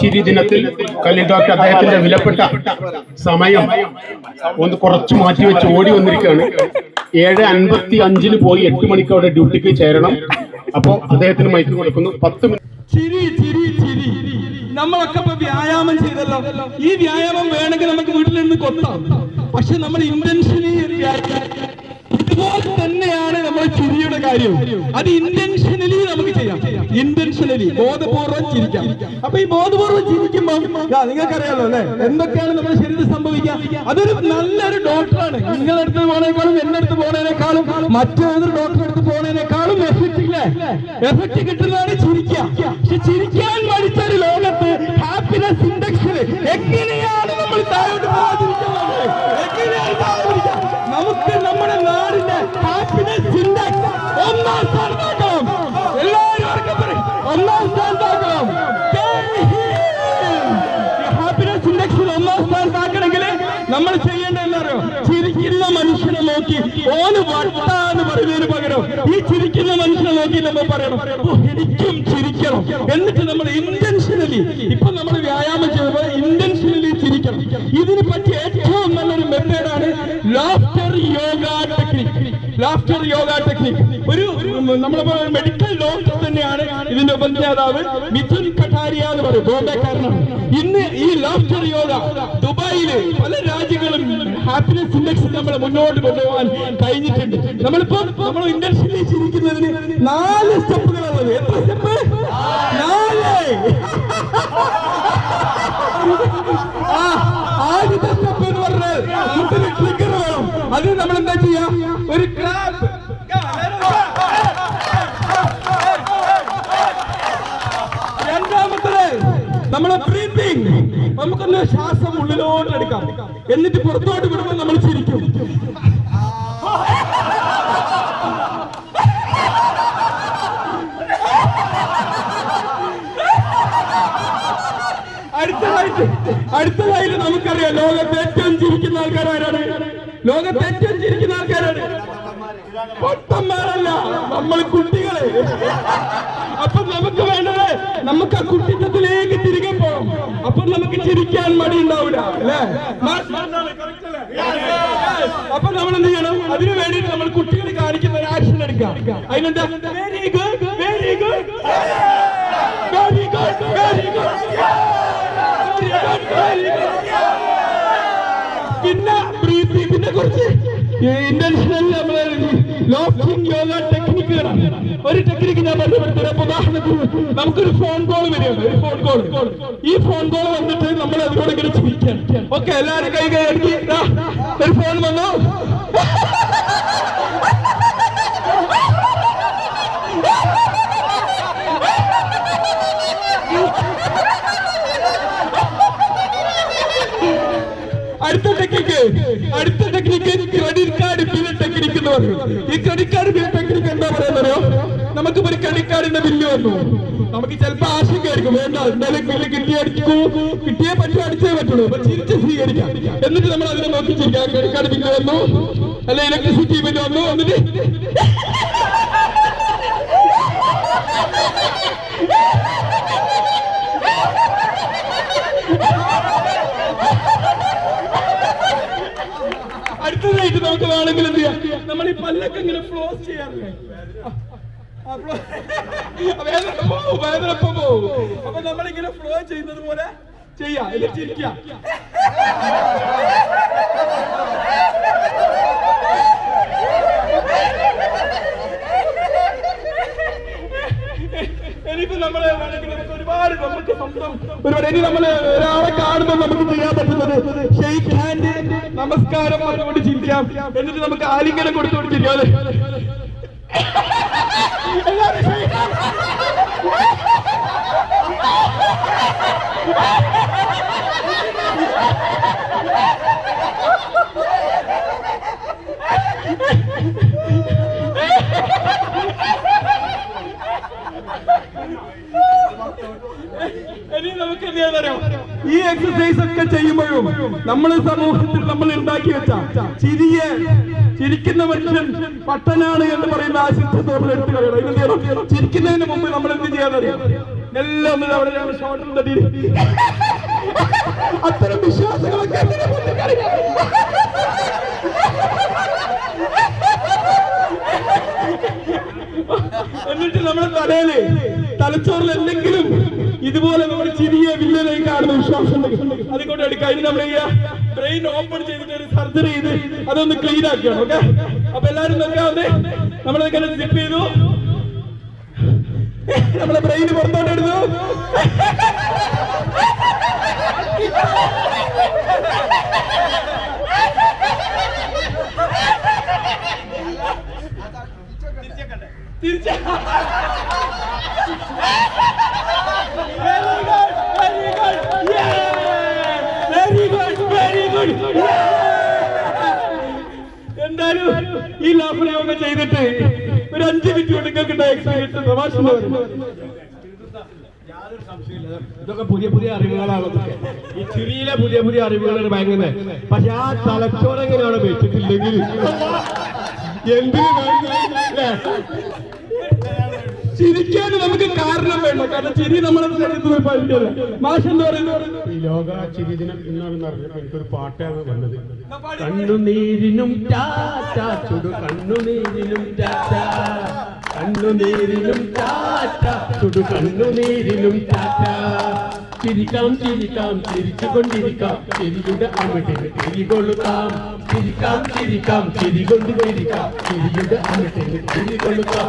ചിരി ദിനത്തിൽ കലി ഡോക്ടർ അദ്ദേഹത്തിന്റെ വിലപ്പെട്ട സമയം ഒന്ന് കുറച്ച് മാറ്റി വെച്ച് ഓടി വന്നിരിക്കുകയാണ്. ഏഴ് അൻപത്തി അഞ്ചിന് പോയി എട്ട് മണിക്ക് അവിടെ ഡ്യൂട്ടിക്ക് ചേരണം. അപ്പോ അദ്ദേഹത്തിന് മൈക്ക് കൊടുക്കുന്നു. പത്ത് മിനിറ്റ്. നമ്മളൊക്കെ ഇപ്പൊ വ്യായാമം ചെയ്തല്ലോ. ഈ വ്യായാമം വേണമെങ്കിൽ നമുക്ക് വീട്ടിൽ കൊത്താം. പക്ഷെ നമ്മൾ ഇന്റൻഷനി ഇതുപോലെ തന്നെയാണ് നമ്മുടെ ചിരിയുടെ കാര്യം. അത് ഇന്റൻഷനലി നമുക്ക് ഇന്റൻഷനലി ബോധപൂർവം ചിരിക്കാം. അപ്പൊ ഈ ബോധപൂർവം ചിരിക്കുമ്പോൾ നിങ്ങൾക്കറിയാലോ അല്ലെ? എന്തൊക്കെയാണ് നമ്മുടെ ശരീരത്തിൽ സംഭവിക്കുക? അതൊരു നല്ലൊരു ഡോക്ടറാണ്. നിങ്ങളുടെ അടുത്ത് പോണേക്കാളും എന്റെ അടുത്ത് പോണേനേക്കാളും മറ്റേതൊരു ഡോക്ടറെ അടുത്ത് പോണേനേക്കാളും എഫക്റ്റ് ഇല്ലേ? എഫക്റ്റ് കിട്ടുന്നതാണ് ചിരിക്കുക. പക്ഷെ ചിരിക്കാൻ മടിച്ചൊരു ലോകത്ത് ഹാപ്പിനെസ് ഇൻഡെക്സിൽ എങ്ങനെയാണ് നമ്മൾ ചെയ്യേണ്ട എന്താ ചിരിക്കുന്ന മനുഷ്യനെ നോക്കി ഓന് വട്ടാന്ന് പറയുന്നതിന് പകരം ഈ ചിരിക്കുന്ന മനുഷ്യനെ നോക്കി നമ്മൾ പറയണം "ഓ, എനിക്കും ചിരിക്കണം. എന്നിട്ട് നമ്മൾ ഇന്റൻഷനലി ഇപ്പൊ നമ്മൾ വ്യായാമം ചെയ്യുമ്പോൾ ഇന്റൻഷനലി ചിരിക്കണം. ഇതിന് പറ്റിയ ഏറ്റവും നല്ലൊരു മെത്തേഡാണ് laughter yoga technique laughter yoga technique ഒരു നമ്മളിപ്പോ മെഡിക്കൽ ഡോക്ടർ തന്നെയാണ് ഇതിന്റെ ഉപജ്ഞാതാവ് മിഥുൻ കട്ടാരിയ എന്ന് പറയും. ബോംബെക്കാരനാണ് ഇന്ന് ഈ ലാഫ്റ്റർ യോഗ ദുബായിൽ പല ഹാപ്പിനെസ് ഇൻഡെക്സ് നമ്മൾ മുന്നോട്ട് കൊണ്ടുപോകാൻ കഴിഞ്ഞിട്ടുണ്ട്. നമ്മളിപ്പോ നമ്മൾ ഇൻഡസ്ട്രിയിൽ ചിരിക്കുന്നതിന് നാല് സ്റ്റെപ്പുകളുള്ളത് എത്ര സ്റ്റെപ്പ് നാല്. ആദ്യത്തെ സ്റ്റെപ്പ് എന്ന് പറഞ്ഞാൽ നമുക്കൊരു ട്രിഗർ വേണം. അത് നമ്മൾ എന്താ ചെയ്യാം? ഒരു ക്ലാപ്പ് രണ്ടാമത്തത് നമ്മളെ ബ്രീത്തിങ് നമുക്കൊന്ന് ശ്വാസം ഉള്ളിലോട്ട് എടുക്കാം. എന്നിട്ട് പുറത്തോട്ട് വിടുമ്പോൾ നമ്മൾ ചിരിക്കും. അടുത്തതായിട്ട് അടുത്തതായിട്ട് നമുക്കറിയാം ലോകത്ത് ഏറ്റവും ചിരിക്കുന്ന ആൾക്കാരാരാണ്. ലോകത്ത് ഏറ്റവും ചിരിക്കുന്ന ആൾക്കാരാണ്. പൊട്ടന്മാരല്ല നമ്മൾ കുട്ടികളെ. അപ്പൊ നമുക്ക് വേണ്ടത് നമുക്ക് ആ കുട്ടിത്തത്തിലേക്ക് തിരികെ പോകണം അപ്പൊ നമുക്ക് ചിരിക്കാൻ മടി ഉണ്ടാവില്ല അല്ലേ? അപ്പൊ നമ്മൾ എന്ത് ചെയ്യണം? അതിനു വേണ്ടിയിട്ട് നമ്മൾ കുട്ടികളെ കാണിക്കുന്ന ഒരു ആക്ഷൻ എടുക്കാം. അതിനെന്താ? Very good very good very good very good പിന്നെ ബ്രീത്തിങ്ങിനെ കുറിച്ച് ഇന്റൻഷനൽ നമ്മളെ ലോഫ്റ്റിംഗ് യോഗ ടെക്നിക്കുകളാണ് ഒരു ടെക്നിക്ക് ഞാൻ പരിചയപ്പെടുത്തരാം ഉദാഹരണത്തിന് നമുക്കൊരു ഫോൺ കോൾ വരികയാണ് ഒരു ഫോൺ കോൾ ഈ ഫോൺ കോൾ വന്നിട്ട് നമ്മൾ അതിനോട് ഇങ്ങനെ ചിരിക്കാൻ ഓക്കെ എല്ലാവരും കൈ കൈ ഒരു ഫോൺ വന്നു. അടുത്ത ടെക്നിക്ക് അടുത്ത ടെക്നിക്ക് ക്രെഡിറ്റ് കാർഡ് ബില്ല് പറയും ഈ ക്രെഡിറ്റ് കാർഡ് ബിൽ ടെക്നിക്ക് എന്താ പറയുന്നറിയോ? നമുക്ക് ഒരു ക്രെഡിറ്റ് കാർഡിന്റെ ബില്ല് വന്നു. നമുക്ക് ചിലപ്പോ ആശങ്കയായിരിക്കും. വേണ്ട എന്തായാലും ബില്ല് കിട്ടിയടിക്കൂ കിട്ടിയേ പറ്റൂ അടിച്ചേ പറ്റുള്ളൂ. അപ്പൊ ചിരിച്ച് സ്വീകരിക്കാം. എന്നിട്ട് നമ്മൾ അതിനെ നോക്കി ചിരിക്കാം. ക്രെഡിറ്റ് കാർഡ് ബില്ല് വന്നു. അല്ല ഇലക്ട്രിസിറ്റി ബില്ല് വന്നു. എന്നിട്ട് അടുത്തതായിട്ട് നമുക്ക് വേണമെങ്കിൽ എന്ത് ചെയ്യാം? നമ്മൾ ഈ പല്ലൊക്കെ ഇങ്ങനെ ഫ്ലോസ് ചെയ്യാറില്ലേ? ആ, flow- വേദന പോവും വേദന പോവും. അപ്പൊ നമ്മളിങ്ങനെ ഫ്ലോ ചെയ്യുന്നത് പോലെ ചെയ്യാം. എന്നിട്ട് ചിരിക്കാം ഇനിയിപ്പോ നമ്മൾ വേണമെങ്കിൽ നമുക്ക് ഒരുപാട് നമുക്ക് സ്വന്തം ഒരുപാട് ഇനി നമ്മൾ ഒരാളെ കാണുമ്പോൾ നമുക്ക് ചെയ്യാൻ പറ്റുന്നത് ഷെയ്ക്ക് ഹാൻഡ് നമസ്കാരം പറഞ്ഞുകൊണ്ട് ചിരിക്കാം എന്നിട്ട് നമുക്ക് ആലിംഗനം കൊടുത്തുകൊണ്ട് ചിരിക്കാം അല്ലേ? എല്ലാവരും ഈ എക്സസൈസ് ഒക്കെ ചെയ്യുമ്പോഴും നമ്മൾ സമൂഹത്തിൽ നമ്മൾ ഉണ്ടാക്കി വെച്ച ചിരിയെ ചിരിക്കുന്ന മനുഷ്യൻ പട്ടനാണ് എന്ന് പറയുന്ന ആ സിദ്ധത്തെ നമ്മൾ എടുത്തു കളയണം. ചിരിക്കുന്നതിന് മുമ്പ് നമ്മൾ എന്ത് ചെയ്യാൻ അറിയാം? എല്ലാം അവിടെ അത്തരം വിശ്വാസങ്ങളൊക്കെ? എന്നിട്ട് നമ്മുടെ തലയിൽ തലച്ചോറിൽ എന്തെങ്കിലും ഇതുപോലെ നമ്മൾ ചിരിയ വില്ലനായി കാണുന്ന വിശ്വാസം അതുകൊണ്ട് എടുക്കാം. നമ്മൾ ബ്രെയിൻ ഓപ്പൺ ചെയ്തിട്ട് ഒരു സർജറി ചെയ്ത് അതൊന്ന് ക്ലീൻ ആക്കിയാണ് ഓക്കെ അപ്പൊ എല്ലാരും നോക്കാവുന്നേ നമ്മളതൊക്കെ സ്ലിപ്പ് ചെയ്തു. നമ്മളെ ബ്രെയിൻ പുറത്തോട്ട് എടുത്തു എന്തായാലും ഈ ലാഭയോഗം ചെയ്തിട്ട് ഒരു അഞ്ച് മിനിറ്റ് കൊണ്ട് നിങ്ങൾക്ക് ഉണ്ടായ എക്സ്പീരിയൻസ് തമാശ എന്ന് പറയുന്നത്. ഇതൊക്കെ പുതിയ പുതിയ അറിവുകളാണ്. ഈ ചിരിയിലെ പുതിയ പുതിയ അറിവുകളാണ് ഭയങ്കര പക്ഷെ ആ തലച്ചോറെങ്ങനെയാണ് വെച്ചിട്ടില്ലെങ്കിൽ എന്തിനു ചിരിക്കാൻ നമുക്ക് കാരണം വേണ്ട. കാരണം ചിരി നമ്മുടെ ശരീരത്തിൽ പഠിക്കുന്നത് പറ്റില്ല മാഷ് ഈ ലോക ചിരിദിനം എന്നാണെന്ന് അറിഞ്ഞപ്പോ എനിക്കൊരു പാട്ടാണ് വന്നത്. കണ്ണുനീരിനും ടാറ്റ ചുടു കണ്ണുനീരിനും ടാറ്റ. കണ്ണുനീരിനും ടാറ്റ ചുടു കണ്ണുനീരിനും ടാറ്റ. ചിരിക്കാം ചിരിക്കാം ചിരിച്ചുകൊണ്ടിരിക്കാം. ചിരിയുടെ അമിട്ടിന് തിരികൊള്ളുക്കാം ചിരിക്കാം ചിരിക്കാം ചിരികൊണ്ട് ചിരിക്കാം ചിരിയുടെ അമിട്ടിൽ തിരികൊള്ളുക്കാം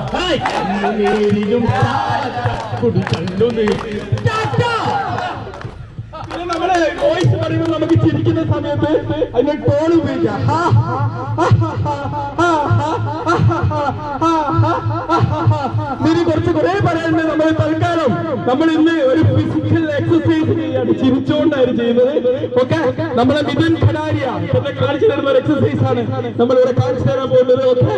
നേരിലും കൊടുക്കല്ലോ നമ്മുടെ പറയുമ്പോൾ നമുക്ക് ചിരിക്കുന്ന സമയത്ത് അതിന്റെ ടോൺ ഉപയോഗിക്കാം. ഇതിന് കുറച്ച് കുറെ പറയാനുണ്ട് നമ്മൾ തൽക്കാലം നമ്മൾ ഇന്ന് ഒരു ഫിസിക്കൽ എക്സസൈസ് ചെയ്യാണ് ചിരിച്ചുകൊണ്ടായിരുന്നു ചെയ്യുന്നത് ഓക്കെ നമ്മളെ മിഥുൻ ഖടാരിയ ഇവിടെ കാണിച്ചു തരുന്ന ഒരു എക്സസൈസ് ആണ് നമ്മൾ ഇവിടെ കാണിച്ചു തരാൻ പോകുന്നത് ഓക്കെ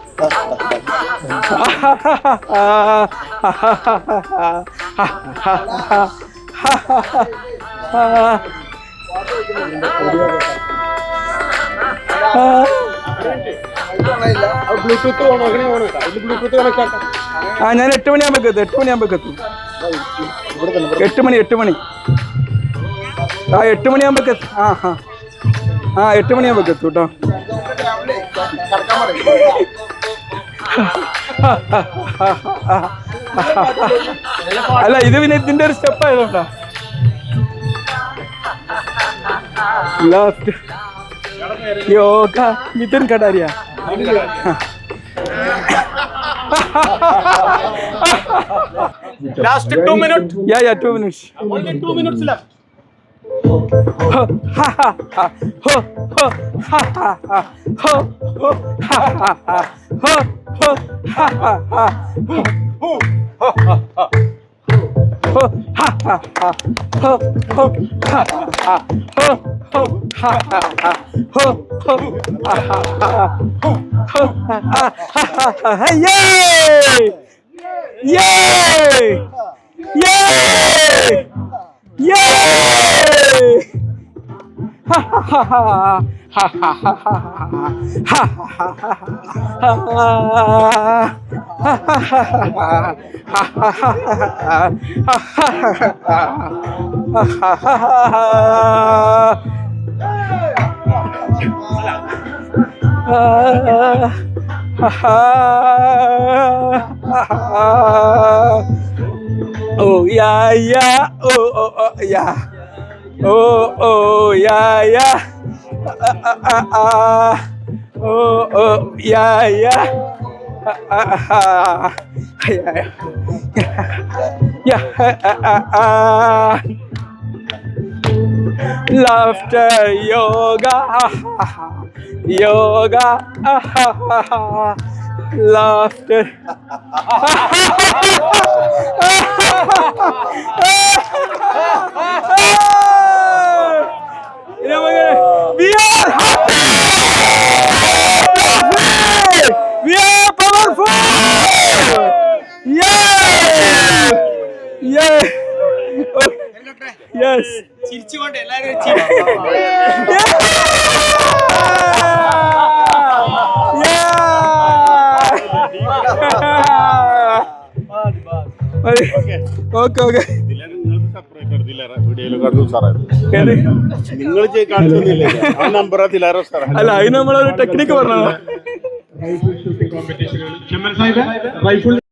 ആ ഞാൻ എട്ട് മണിയാകുമ്പോൾ എത്തും എട്ട് മണിയാകുമ്പോൾ എത്തും. എട്ട് മണി എട്ട് മണി. ആ എട്ട് മണിയാകുമ്പോൾ ആ ആ. ആ എട്ട് മണിയാകുമ്പോൾ എത്തും കേട്ടോ. അല്ല ഇത് പിന്നെ ഇതിന്റെ ഒരു step ആയതുകൊണ്ടാ last yoga Mithun Kataria Last two minutes. Yeah, yeah, two minutes. Only two minutes left. Yay! Yay! Yay! Yay! Oh yeah yeah oh oh oh yeah Oh, oh, yeah, yeah. Ah, ah, ah, ah. Oh, oh, yeah, yeah. Ah, ah, ah. Yeah, yeah. yeah ah, ah, ah. Laughter, yoga, yoga, laughter. Okay okay. അല്ല അതിന് നമ്മളൊരു technique പറഞ്ഞത്.